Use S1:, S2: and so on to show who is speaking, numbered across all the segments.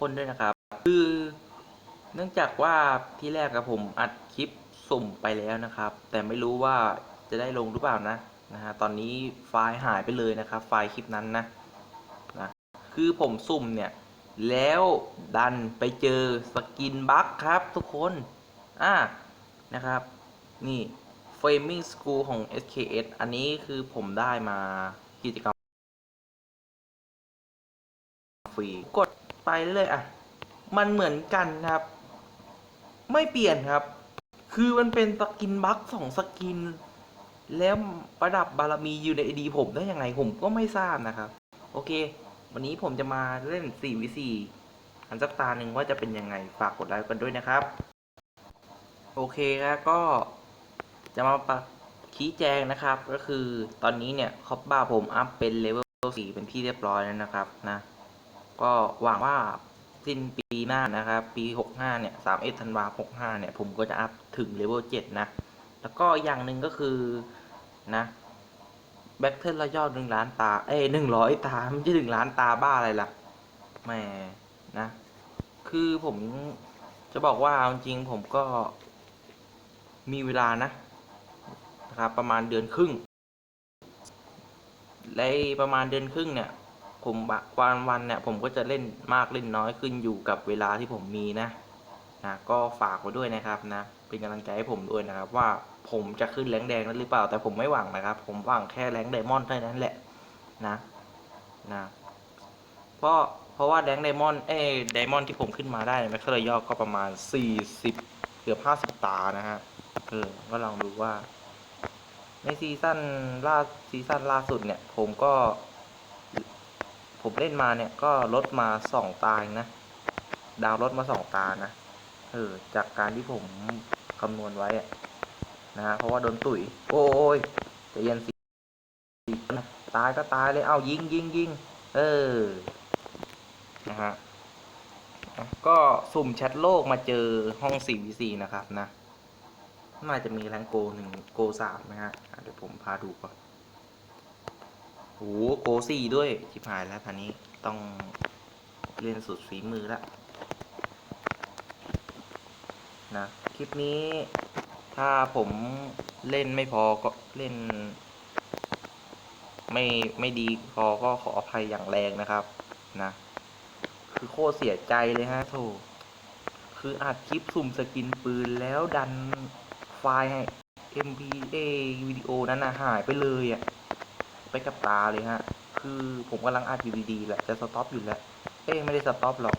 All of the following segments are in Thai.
S1: คนด้วยนะครับ คือเนื่องจากว่าที่แรกกับผมอัดคลิปสุ่มไปแล้วนะครับ แต่ไม่รู้ว่าจะได้ลงหรือเปล่านะนะฮะตอนนี้ไฟล์หายไปเลยนะครับ ไฟล์คลิปนั้นนะนะคือผมสุ่มเนี่ยแล้วดันไปเจอสกินบั๊กครับทุกคนอ่านะครับ นี่ Framing School ของ SKS อันนี้คือผมได้มากิจกรรมฟรีกด ไปเลยอะมันเหมือนกันครับ ไม่เปลี่ยนครับ คือมันเป็นสกินบัคสองสกิน แล้วประดับบารมีอยู่ในไอดีผมได้ยังไงผมก็ไม่ทราบนะครับ โอเค วันนี้ผมจะมาเล่น 4 v 4 อันสักตาหนึ่งว่าจะเป็นยังไงฝากกดไลค์กันด้วยนะครับ โอเคครับก็จะมาปะชี้แจงนะครับ ก็คือตอนนี้เนี่ยคอปบ้าผมอัพเป็นเลเวล4เป็นที่เรียบร้อยแล้วนะครับนะ ก็หวังว่าสิ้นปีหน้านะครับ ปี 65 เนี่ย 31 ธันวาคม 65 เนี่ย ผมก็จะอัพถึงเลเวล 7 นะ แล้วก็อย่างหนึ่งก็คือนะแบ็คเทิลระยอดหนึ่งล้านตา เอ้หนึ่งร้อยตาไม่ใช่หนึ่งล้านตาบ้าอะไรล่ะแหมนะ คือผมจะบอกว่าจริงผมก็มีเวลานะนะครับประมาณเดือนครึ่งในประมาณเดือนครึ่งเนี่ย ผมบวันวันเนี่ยผมก็จะเล่นมากเล่นน้อยขึ้นอยู่กับเวลาที่ผมมีนะนะก็ฝากไว้ด้วยนะครับนะเป็นกำลังใจให้ผมด้วยนะครับ ว่าผมจะขึ้นแรงแดงนั้นหรือเปล่า แต่ผมไม่หวังนะครับ ผมหวังแค่แรงไดมอนด์เท่านั้นแหละนะนะเพราะเพราะว่าแรงไดมอนด์เอ้ไดมอนด์ที่ผมขึ้นมาได้แม็กซ์เลยอก็ประมาณ 40 เกือบ 50 ตานะฮะเออก็ลองดูว่า ในซีซั่นล่าซีซั่นล่าสุดเนี่ย ผมก็ ผมเล่นมาเนี่ยก็ลดมาสองตาเองนะ ดาวลดมาสองตานะเออจากการที่ผมคำนวณไว้นะฮะเพราะว่าโดนตุ๋ย โอ้ยจะเย็นสิตายก็ตายเลยเอายิงยิงยิงเออนะฮะก็สุ่มแชทโลกมาเจอห้อง 4v4 นะครับนะน่าจะมีแรงโกหนึ่งโกสามนะฮะเดี๋ยวผมพาดูก่อน โอ้โหโกสี่ด้วยชิบหายแล้วท่านี้ต้องเล่นสุดฝีมือละนะคลิปนี้ถ้าผมเล่นไม่พอก็เล่น ไม่ไม่ดีพอก็ขออภัยอย่างแรงนะครับนะ คือโคตรเสียใจเลยฮะโถคืออัดคลิปสุ่มสกินปืนแล้วดันไฟล์ให้ MPA วิดีโอนั้นนะหายไปเลยอะ ไปกับตาเลยฮะ คือผมกำลังอัดอยู่ดีๆแหละ จะสต็อปอยู่แล้ว เอ้ยไม่ได้สต็อปหรอก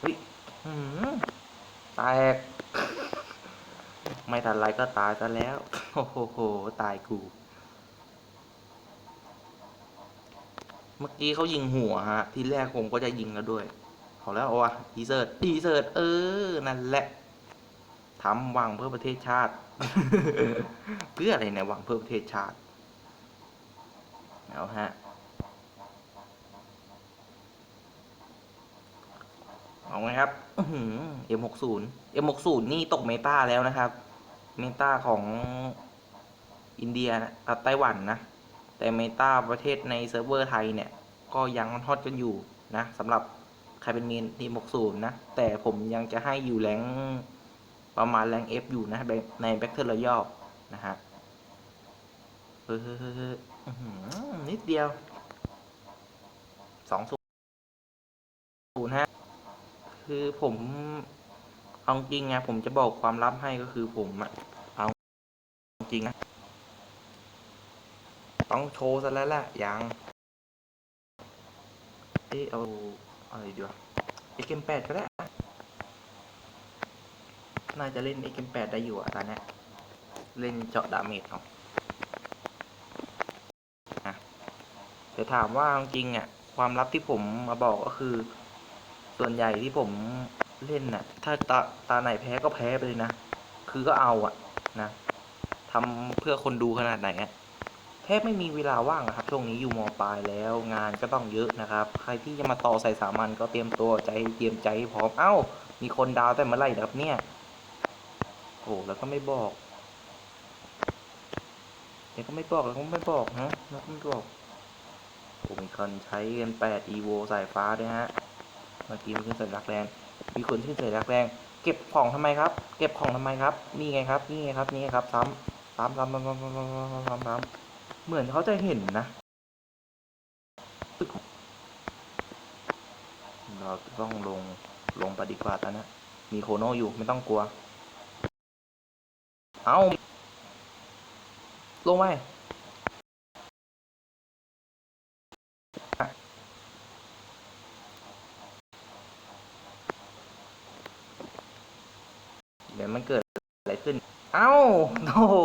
S1: เฮ้ยหืมแตกไม่ทันไรก็ตายซะแล้ว โอ้โห ตายกู เมื่อกี้เขายิงหัวฮะ ทีแรกผมก็จะยิงแล้วด้วย เอาแล้วเอาวะดีเซิร์ตดีเซิร์ตเออ นั่นแหละทำหวังเพื่อประเทศชาติ เพื่ออะไรเนี่ยหวังเพื่อประเทศชาติ เอาฮะเอาไงครับเอ็มหกศูนย์เอ็มหกศูนย์นี่ตกเมตาแล้วนะครับ เมตาของอินเดียนะกับไต้หวันนะ แต่เมตาประเทศในเซิร์ฟเวอร์ไทยเนี่ย ก็ยังฮอตกันอยู่นะสำหรับใครเป็นเมนทีมหกศูนย์นะ แต่ผมยังจะให้อยู่แรงประมาณแรง F อฟอยู่นะในแบ็คเทอร์รยอนะฮะเฮ้ยอื้อหือ นิดเดียวสองศูนย์ฮะคือผมเอาจริงไงผมจะบอกความลับให้ก็คือผมอะเอาจริงนะ ต้องโชว์ซะแล้วแหละยังเอะเอาอะไรดีวะเอ็กเมแปดก็ได้น่าจะเล่นเอ็กเมแปดได้อยู่อะตอนนี้เล่นเจาะดาเมจเอา แต่ถามว่าจริงๆอะความลับที่ผมมาบอกก็คือ ส่วนใหญ่ที่ผมเล่นน่ะ ถ้าตาตาไหนแพ้ก็แพ้ไปเลยนะ คือก็เอาอะนะทำเพื่อคนดูขนาดไหนอะแทบไม่มีเวลาว่างอะครับ ช่วงนี้อยู่มปลายแล้วงานก็ต้องเยอะนะครับ ใครที่จะมาต่อใส่สามัญก็เตรียมตัวใจเตรียมใจใพร้อม เอ้า มีคนดาวแต่เมื่อไหร่นะครับเนี่ย โอ้แล้วก็ไม่บอกเดี๋ยวก็ไม่บอกแล้วก็ไม่บอกนะแล้วก็ไม่บอก ผมมีคนใช้กัน8 evo สายฟ้าด้วยฮะ เมื่อกี้มันขึ้นสัญลักษณ์แรง มีคนขึ้นสัญลักษณ์แรง เก็บของทำไมครับ เก็บของทำไมครับ นี่ไงครับ นี่ไงครับ นี่ไงครับ ซ้ำซ้ำซ้ำซ้ำซ้ำซ้ำซ้ำซ้ำเหมือนเขาจะเห็นนะเราต้องลง ลงไปดีกว่าตอนนี้มีโคโนอยู่ไม่ต้องกลัว เอาลงไปเดี๋ยวมันเกิดอะไร ขึ้น เอ้าโอ้โห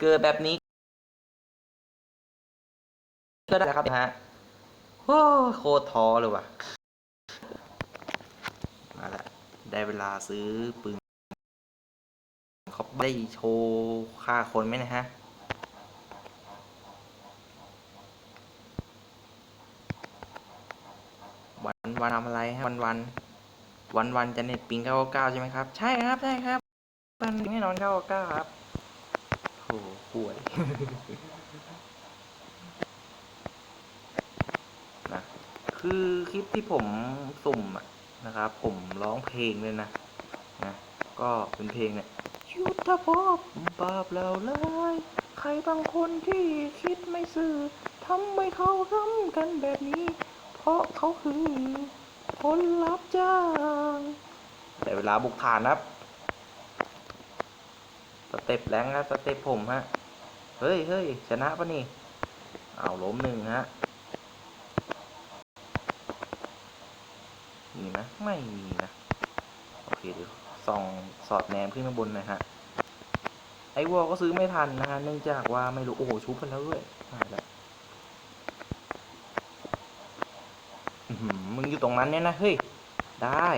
S1: เกิดแบบนี้ ก็ได้ครับนะฮะโอ้โคตรท้อเลยว่ะ มาละ ได้เวลาซื้อปืนเขาได้โชว์ฆ่าคนไหมนะฮะวันวันทำอะไรฮะวันวันวันวันจะเน็ตปิงเก้าเก้าใช่ไหมครับ ใช่ครับใช่ครับ วันแน่นอนเก้าเก้าครับโอ้ห่วยนะคือคลิปที่ผมสุ่มอะนะครับ ผมร้องเพลงเลยนะนะก็เป็นเพลงเนี่ยยุทธภพบาปเราเลยใครบางคนที่คิดไม่ซื่อทำให้เขาทำกันแบบนี้ เพราะเขาคือคนรับจ้าง แต่เวลาบุกฐานครับ สเต็ปแรงครับสเต็ปผมฮะ เฮ้ยเฮ้ยชนะปะนี่ เอาล้มหนึ่งฮะ มีไหมไม่มีนะ โอเคเดี๋ยวส่องสอดแนมขึ้นมาบนหน่อยฮะ ไอ้วอลก็ซื้อไม่ทันนะฮะ เนื่องจากว่าไม่รู้ โอ้โห ชุบไปแล้วด้วยตาแล้วมึงอยู่ตรงนั้นเนี่ยนะ เฮ้ย ได้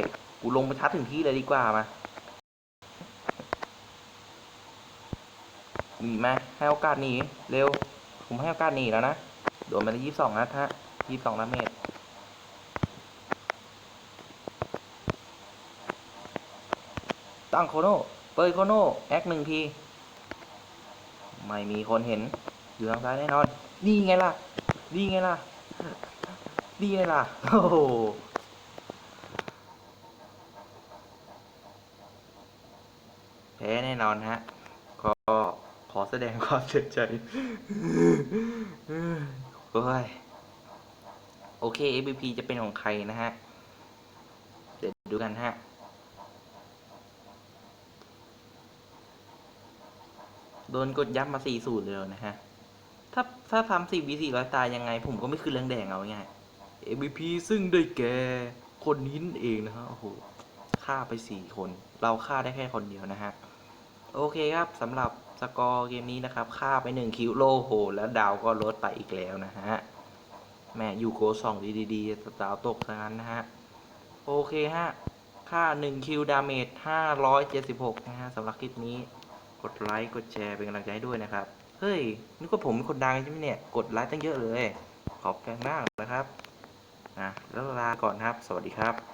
S1: กูลงไปทัดถึงที่เลยดีกว่ามา มีไหมให้โอกาสหนีเร็ว ผมให้โอกาสหนีแล้วนะ โดนไปแล้วยี่สิบสองนัดฮะยี่สิบสองนัดเมตรตั้งโคโน่เปิดโคโน่แอคหนึ่งที ไม่มีคนเห็น อยู่ทางซ้ายแน่นอน นี่ไงล่ะ นี่ไงล่ะ นี่ไงล่ะ โอ้โหแพ้แน่นอนฮะ ขอแสดงความเสียใจโอ้ยโอเค MVP จะเป็นของใครนะฮะ เดี๋ยวดูกันฮะ โดนกดยับมาสี่สูตรเลยนะฮะ ถ้าถ้าทำสี่วีสี่ร้อยตายยังไง ผมก็ไม่ขึ้นเรื่องแดงเอาง่าย MVP ซึ่งได้แก่คนนี้เองนะฮะ โอ้โหฆ่าไปสี่คน เราฆ่าได้แค่คนเดียวนะฮะ โอเคครับสำหรับ สกอร์เกมนี้นะครับฆ่าไปหนึ่งคิวโลโห แล้วดาวก็ลดไปอีกแล้วนะฮะ แม่ยูโกสองดีๆๆดาวตกซะงั้นนะฮะ โอเคฮะ ค่า 1 คิวดาเมจ 576 นะฮะสำหรับคลิปนี้ กดไลค์ กดแชร์เป็นกำลังใจให้ด้วยนะครับ เฮ้ยนึกว่าผมเป็นคนดังใช่ไหมเนี่ย กดไลค์ตั้งเยอะเลย ขอบคุณมากนะครับนะแล้วลาก่อนครับ สวัสดีครับ